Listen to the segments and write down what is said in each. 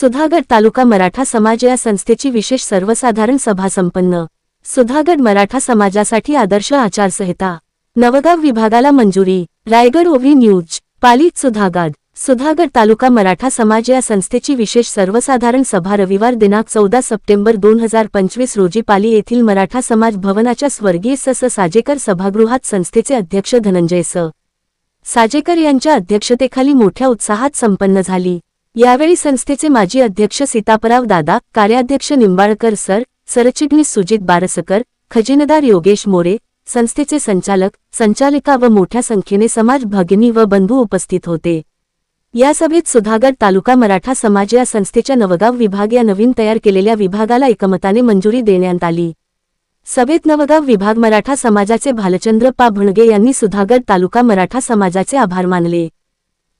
सुधागड तालुका मराठा समाज या संस्थेची विशेष सर्वसाधारण सभा संपन्न. सुधागड मराठा समाजासाठी आदर्श आचारसंहिता. नवगाव विभागाला मंजुरी. रायगड ओव्ही न्यूज. पालित सुधागड. सुधागड तालुका मराठा समाज या संस्थेची विशेष सर्वसाधारण सभा रविवार दिनांक चौदा सप्टेंबर दोन हजार पंचवीस रोजी पाली येथील मराठा समाज भवनाच्या स्वर्गीय सस साजेकर सभागृहात संस्थेचे अध्यक्ष धनंजय स. साजेकर यांच्या अध्यक्षतेखाली मोठ्या उत्साहात संपन्न झाली. यावेळी संस्थेचे माजी अध्यक्ष सीतापराव दादा कार्याध्यक्ष निंबाळकर सर सरचिटणीस सुजित बारसकर खजिनदार योगेश मोरे संस्थेचे संचालक संचालिका व मोठ्या संख्येने समाज भगिनी व बंधू उपस्थित होते. या सभेत सुधागड तालुका मराठा समाज या संस्थेच्या नवगाव विभाग या नवीन तयार केलेल्या विभागाला एकमताने मंजुरी देण्यात आली. सभेत नवगाव विभाग मराठा समाजाचे भालचंद्र पा भणगे यांनी सुधागड तालुका मराठा समाजाचे आभार मानले.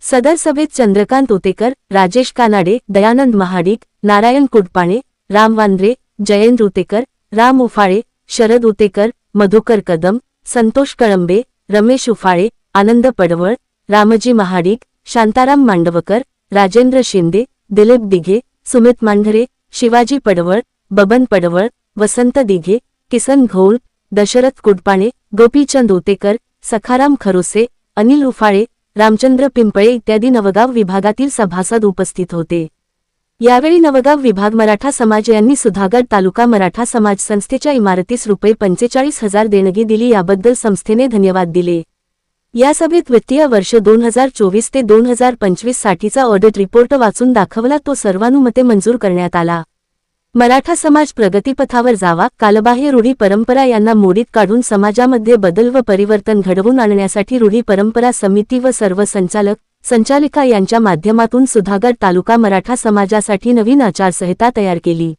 सदर सभेत चंद्रकांत उतेकर राजेश कानाडे दयानंद महाडिक नारायण कुडपाणे राम वांद्रे जयंत उतेकर राम उफाळे शरद उतेकर मधुकर कदम संतोष कळंबे रमेश उफाळे आनंद पडवळ रामजी महाडिक शांताराम मांडवकर राजेंद्र शिंदे दिलीप दिघे सुमित मांढरे शिवाजी पडवळ बबन पडवळ वसंत दिघे किसन घोळ दशरथ कुडपाणे गोपीचंद उतेकर सखाराम खरोसे अनिल उफाळे रामचंद्र पिंपळे इत्यादी नवगाव विभागातील सभासद उपस्थित होते. यावेळी नवगाव विभाग मराठा समाज यांनी सुधागड तालुका मराठा समाज संस्थेच्या इमारतीस रुपये पंचेचाळीस हजार देणगी दिली याबद्दल संस्थेने धन्यवाद दिले. या सभेत वित्तीय वर्ष दोन हजार चोवीस ते दोन हजार पंचवीस साठीचा ऑडिट रिपोर्ट वाचून दाखवला तो सर्वानुमते मंजूर करण्यात आला. मराठा समाज प्रगतीपथावर जावा कालबाह्य रूढी परंपरा यांना मोडीत काढून समाजामध्ये बदल व परिवर्तन घडवून आणण्यासाठी रूढी परंपरा समिती व सर्व संचालक संचालिका यांच्या माध्यमातून सुधागड तालुका मराठा समाजासाठी नवीन आचारसंहिता तयार केली.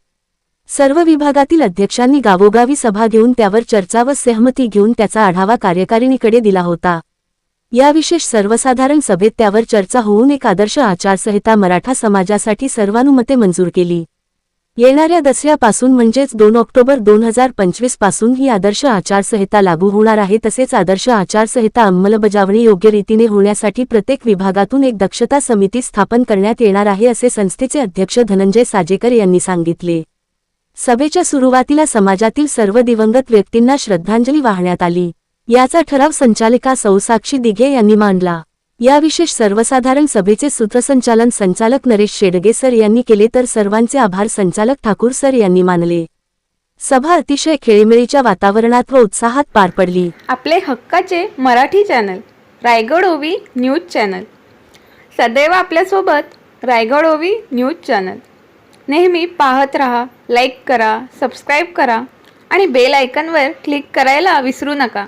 सर्व विभागातील अध्यक्षांनी गावोगावी सभा घेऊन त्यावर चर्चा व सहमती घेऊन त्याचा आढावा कार्यकारिणीकडे दिला होता. या विशेष सर्वसाधारण सभेत त्यावर चर्चा होऊन एक आदर्श आचारसंहिता मराठा समाजासाठी सर्वानुमते मंजूर केली. येणाऱ्या दसऱ्यापासून म्हणजेच दोन ऑक्टोबर दोन हजार पंचवीसपासून ही आदर्श आचारसंहिता लागू होणार आहे. तसेच आदर्श आचारसंहिता अंमलबजावणी योग्य रीतीने होण्यासाठी प्रत्येक विभागातून एक दक्षता समिती स्थापन करण्यात येणार आहे असे संस्थेचे अध्यक्ष धनंजय साजेकर यांनी सांगितले. सभेच्या सुरुवातीला समाजातील सर्व दिवंगत व्यक्तींना श्रद्धांजली वाहण्यात आली. याचा ठराव संचालिका सौसाक्षी दिघे यांनी मांडला. या विशेष सर्वसाधारण सभेचे सूत्रसंचालन संचालक नरेश शेडगे सर यांनी केले तर सर्वांचे आभार संचालक ठाकूर सर यांनी मानले. सभा अतिशय खेळीमेळीच्या वातावरणात व उत्साहात पार पडली. आपले हक्काचे मराठी चॅनल रायगड ओवी न्यूज चॅनल. सदैव आपल्यासोबत रायगड ओवी न्यूज चॅनल. नेहमी पाहत रहा लाईक करा सबस्क्राईब करा आणि बेल आयकनवर क्लिक करायला विसरू नका.